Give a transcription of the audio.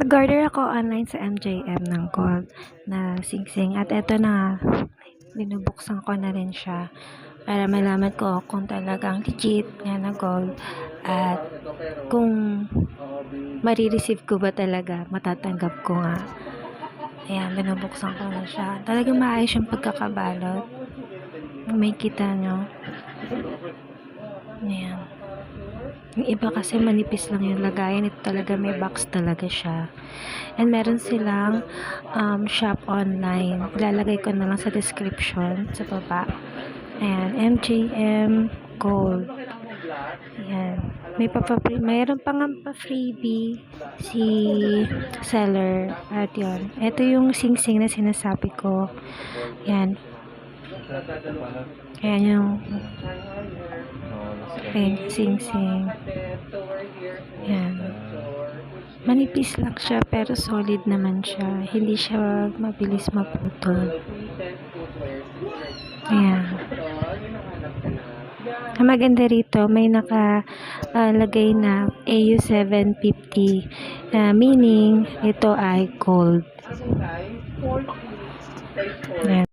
Nag-order ako online sa MJM ng gold na singsing at eto na binubuksan ko na rin siya para malaman ko kung talagang legit nga na gold at kung marireceive ko ba talaga, matatanggap ko nga. Ayan, binubuksan ko na siya. Talagang maayos yung pagkakabalot. May kita nyo. Ayan. Yung iba kasi manipis lang yung lagayan. Ito talaga may box talaga siya. And meron silang um, shop online. Ilalagay ko na lang sa description sa baba. Ayan, MJM Gold. Ayan. May papapre, mayroon pa nga pa freebie si seller. At yun. Ito yung sing-sing na sinasabi ko. Ayan. Ayan yung ayan, sing-sing. Ayan. Manipis lang siya pero solid naman siya. Hindi siya mabilis maputol. Ayan. Ang maganda rito, may nakalagay na AU750 na meaning ito ay gold. Ayan.